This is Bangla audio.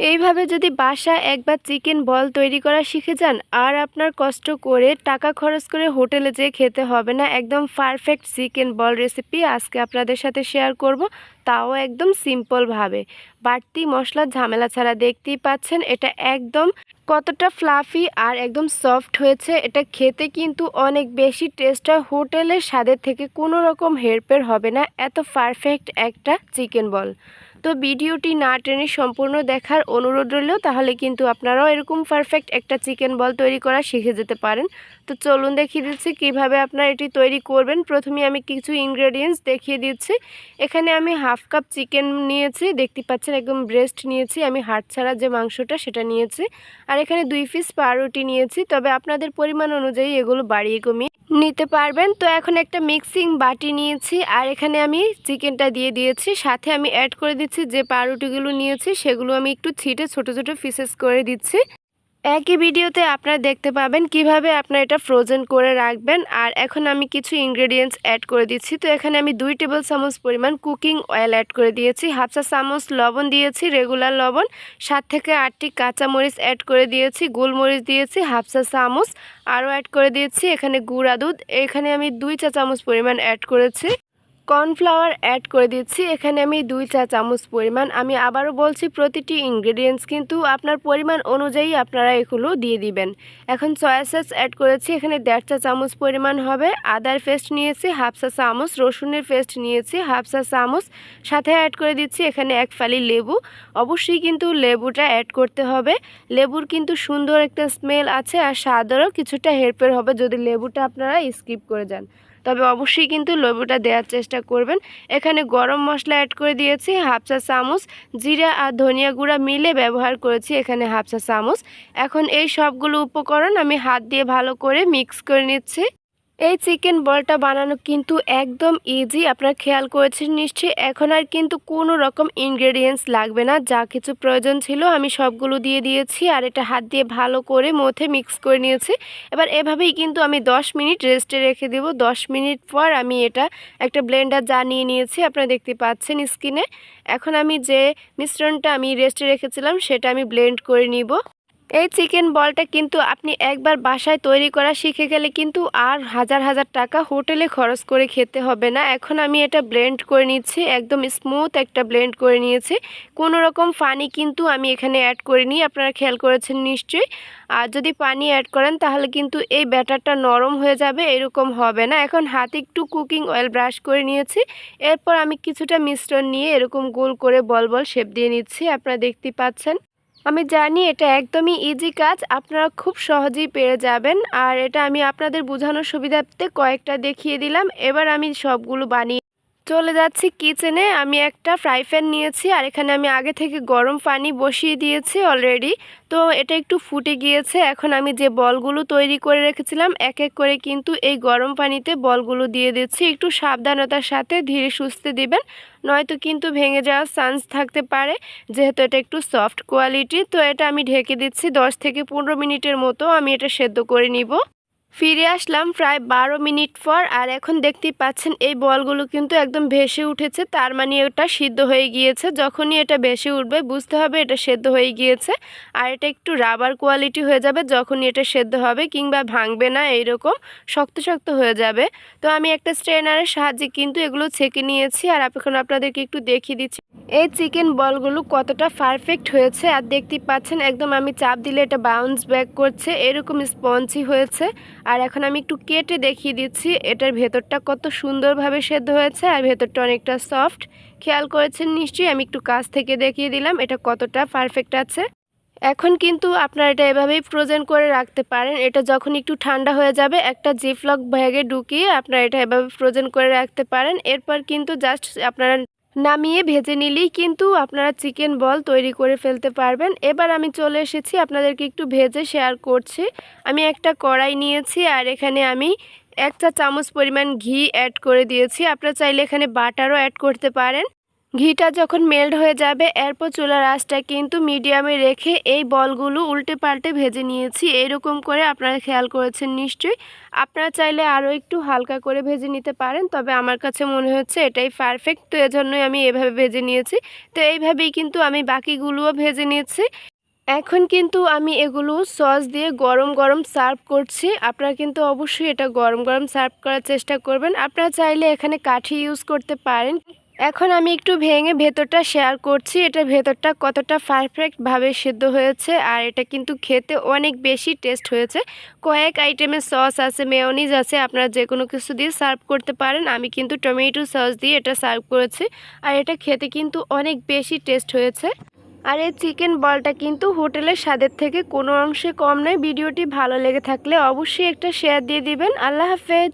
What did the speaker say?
এইভাবে যদি বাসায় একবার চিকেন বল তৈরি করা শিখে যান, আর আপনার কষ্ট করে টাকা খরচ করে হোটেলে যেয়ে খেতে হবে না। একদম পারফেক্ট চিকেন বল রেসিপি আজকে আপনাদের সাথে শেয়ার করব। তাও একদম সিম্পলভাবে বাড়তি মশলার ঝামেলা ছাড়া দেখতেই পাচ্ছেন, এটা একদম কতটা ফ্লাফি আর একদম সফট হয়েছে। এটা খেতে কিন্তু অনেক বেশি টেস্ট হয়। হোটেলের স্বাদের থেকে কোনো রকম হেরফের হবে না। এত পারফেক্ট একটা চিকেন বল। তো ভিডিওটি না টেনে সম্পূর্ণ দেখার অনুরোধ রইল, তাহলে কিন্তু আপনারাও এরকম পারফেক্ট একটা চিকেন বল তৈরি করা শিখে যেতে পারেন। তো চলুন দেখিয়ে দিচ্ছি কীভাবে আপনারা এটি তৈরি করবেন। প্রথমে আমি কিছু ইনগ্রেডিয়েন্টস দেখিয়ে দিচ্ছি। এখানে আমি হাফ কাপ চিকেন নিয়েছি, দেখতে পাচ্ছেন একদম ব্রেস্ট নিয়েছি, আমি হাড় ছাড়া যে মাংসটা সেটা নিয়েছি। আর এখানে দুই পিস পাউরুটি নিয়েছি, তবে আপনাদের পরিমাণ অনুযায়ী এগুলো বাড়িয়ে কমিয়ে নিতে পারবেন। তো এখন একটা মিক্সিং বাটি নিয়েছি, আর এখানে আমি চিকেনটা দিয়ে দিয়েছি। সাথে আমি অ্যাড করে দিচ্ছি যে পাউরুটিগুলো নিয়েছি, সেগুলো আমি একটু ছিটে ছোট ছোট পিসেস করে দিচ্ছি। একই ভিডিওতে আপনারা দেখতে পাবেন কীভাবে আপনারা এটা ফ্রোজেন করে রাখবেন। আর এখন আমি কিছু ইনগ্রেডিয়েন্টস অ্যাড করে দিচ্ছি। তো এখানে আমি দুই টেবিল চামচ পরিমাণ কুকিং অয়েল অ্যাড করে দিয়েছি। হাফসা চামচ লবণ দিয়েছি রেগুলার লবণ। সাত থেকে আটটি কাঁচামরিচ অ্যাড করে দিয়েছি, গোলমরিচ দিয়েছি হাফসা চামচ। আরও অ্যাড করে দিয়েছি এখানে গুঁড়া দুধ। এখানে আমি দুই চা চামচ পরিমাণ অ্যাড করেছি। কর্নফ্লাওয়ার অ্যাড করে দিচ্ছি। এখানে আমি দুই চা চামচ পরিমাণ। আমি আবারও বলছি, প্রতিটি ইনগ্রেডিয়েন্টস কিন্তু আপনার পরিমাণ অনুযায়ী আপনারা এগুলো দিয়ে দিবেন। এখন সয়া সস অ্যাড করেছি। এখানে দেড় চা চামচ পরিমাণ হবে আদার পেস্ট নিয়েছি, হাফ চা চামচ, রসুনের পেস্ট নিয়েছি, হাফ চা চামচ। সাথে অ্যাড করে দিচ্ছি এখানে এক ফালি লেবু। অবশ্যই কিন্তু লেবুটা অ্যাড করতে হবে। লেবুর কিন্তু সুন্দর একটা স্মেল আছে আর স্বাদেরও কিছুটা হেরফের হবে যদি লেবুটা আপনারা স্কিপ করে যান। তবে অবশ্যই কিন্তু লেবুটা দেওয়ার চেষ্টা করবেন। এখানে গরম মশলা অ্যাড করে দিয়েছি হাফ চা চামচ, জিরা আর ধনিয়া গুঁড়া মিলে ব্যবহার করেছি এখানে হাফ চা চামচ। এখন এই সবগুলো উপকরণ আমি হাত দিয়ে ভালো করে মিক্স করে নিচ্ছি। এই চিকেন বলটা বানানো কিন্তু একদম ইজি আপনারা খেয়াল করেছেন নিশ্চয়ই। এখন আর কিন্তু কোনো রকম ইনগ্রেডিয়েন্টস লাগবে না, যা কিছু প্রয়োজন ছিল আমি সবগুলো দিয়ে দিয়েছি আর এটা হাত দিয়ে ভালো করে মথে মিক্স করে নিয়েছি। এবার এভাবেই কিন্তু আমি 10 মিনিট রেস্টে রেখে দেব। 10 মিনিট পর আমি এটা একটা ব্লেন্ডার যা নিয়ে নিয়েছি, আপনারা দেখতে পাচ্ছেন স্কিনে এখন আমি যে মিশ্রণটা আমি রেস্টে রেখেছিলাম, সেটা আমি ব্লেন্ড করে নিব। এই চিকেন বলটা কিন্তু আপনি একবার বাসায় তৈরি করা শিখে গেলে কিন্তু আর হাজার হাজার টাকা হোটেলে খরচ করে খেতে হবে না। এখন আমি এটা ব্লেন্ড করে নিচ্ছি, একদম স্মুথ একটা ব্লেন্ড করে নিয়েছি। কোনো রকম পানি কিন্তু আমি এখানে অ্যাড করিনি, আপনারা খেয়াল করেছেন নিশ্চয়ই। আর যদি পানি অ্যাড করেন তাহলে কিন্তু এই ব্যাটারটা নরম হয়ে যাবে, এরকম হবে না। এখন হাতে একটু কুকিং অয়েল ব্রাশ করে নিয়েছি, এরপর আমি কিছুটা মিশ্রণ নিয়ে এরকম গোল করে বল বল শেপ দিয়ে নিচ্ছি, আপনারা দেখতে পাচ্ছেন। আমি জানি এটা একদমই ইজি কাজ, আপনারা খুব সহজেই পেরে যাবেন। আর এটা আমি আপনাদের বোঝানোর সুবিধার্থে কয়েকটা দেখিয়ে দিলাম। এবার আমি সবগুলো বানিয়ে চলে যাচ্ছি কিচেনে আমি একটা ফ্রাই প্যান নিয়েছি আর এখানে আমি আগে থেকে গরম পানি বসিয়ে দিয়েছি অলরেডি তো এটা একটু ফুটে গিয়েছে। এখন আমি যে বলগুলো তৈরি করে রেখেছিলাম, এক এক করে কিন্তু এই গরম পানিতে বলগুলো দিয়ে দিচ্ছি। একটু সাবধানতার সাথে ধীরে সুস্থে দিবেন, নয়তো কিন্তু ভেঙে যাওয়ার চান্স থাকতে পারে। যেহেতু এটা একটু সফট কোয়ালিটি তো এটা আমি ঢেকে দিচ্ছি দশ থেকে পনেরো মিনিটের মতো। আমি এটা সেদ্ধ করে নিব। ফিরে আসলাম প্রায় বারো মিনিট পর আর এখন দেখতেই পাচ্ছেন এই বলগুলো কিন্তু একদম ভেসে উঠেছে, তার মানে ওটা সিদ্ধ হয়ে গিয়েছে। যখনই এটা ভেসে উঠবে, বুঝতে হবে এটা সেদ্ধ হয়ে গিয়েছে আর এটা একটু রাবার কোয়ালিটি হয়ে যাবে যখনই এটা সেদ্ধ হবে কিংবা ভাঙবে না এইরকম শক্ত শক্ত হয়ে যাবে। তো আমি একটা স্ট্রেনারের সাহায্যে কিন্তু এগুলো ছেঁকে নিয়েছি আর এখন আপনাদেরকে একটু দেখিয়ে দিচ্ছি। এই চিকেন বলগুলো কতটা পারফেক্ট হয়েছে আর দেখতেই পাচ্ছেন একদম আমি চাপ দিলে এটা বাউন্স ব্যাক করছে, এরকম স্পঞ্জি হয়েছে। আর এখন আমি একটু কেটে দেখিয়ে দিচ্ছি, এটার ভেতরটা কত সুন্দরভাবে সেদ্ধ হয়েছে আর ভেতরটা অনেকটা সফট খেয়াল করেছেন নিশ্চয়ই, আমি একটু কাছ থেকে দেখিয়ে দিলাম, এটা কতটা পারফেক্ট আছে। এখন কিন্তু আপনারা এটা এভাবেই ফ্রোজেন করে রাখতে পারেন, এটা যখন একটু ঠান্ডা হয়ে যাবে, একটা জিফলক ব্যাগে ঢুকিয়ে আপনারা এটা এভাবে ফ্রোজেন করে রাখতে পারেন। এরপর কিন্তু জাস্ট আপনারা নামিয়ে ভেজে নিলেই কিন্তু আপনারা চিকেন বল তৈরি করে ফেলতে পারবেন। এবার আমি চলে এসেছি আপনাদেরকে একটু ভেজে শেয়ার করছি। আমি একটা কড়াই নিয়েছি আর এখানে আমি এক চা চামচ পরিমাণ ঘি অ্যাড করে দিয়েছি। আপনারা চাইলে এখানে বাটারও অ্যাড করতে পারেন। ঘিটা যখন মেল্ট হয়ে যাবে, এরপর চুলার আঁচটা কিন্তু মিডিয়ামে রেখে এই বলগুলো উল্টে পাল্টে ভেজে নিয়েছি। এইরকম করে আপনারা খেয়াল করেছেন নিশ্চয়ই। আপনারা চাইলে আরও একটু হালকা করে ভেজে নিতে পারেন, তবে আমার কাছে মনে হচ্ছে এটাই পারফেক্ট তো এজন্যই আমি এভাবে ভেজে নিয়েছি। তো এইভাবেই কিন্তু আমি বাকিগুলোও ভেজে নিয়েছি। এখন কিন্তু আমি এগুলো সস দিয়ে গরম গরম সার্ভ করছি। আপনারা কিন্তু অবশ্যই এটা গরম গরম সার্ভ করার চেষ্টা করবেন। আপনারা চাইলে এখানে কাঠি ইউজ করতে পারেন। এখন আমি একটু ভেঙে ভেতরটা শেয়ার করছি। এটা ভেতরটা কতটা পারফেক্টভাবে সিদ্ধ হয়েছে আর এটা কিন্তু খেতে অনেক বেশি টেস্ট হয়েছে। কয়েক আইটেমের সস আছে মেয়নিজ আছে, আপনারা যে কোনো কিছু দিয়ে সার্ভ করতে পারেন। আমি কিন্তু টমেটো সস দিয়ে এটা সার্ভ করেছি আর এটা খেতে কিন্তু অনেক বেশি টেস্ট হয়েছে। আর এই চিকেন বলটা কিন্তু হোটেলের স্বাদের থেকে কোনো অংশে কম নয়। ভিডিওটি ভালো লেগে থাকলে অবশ্যই একটা শেয়ার দিয়ে দিবেন। আল্লাহ হাফেজ!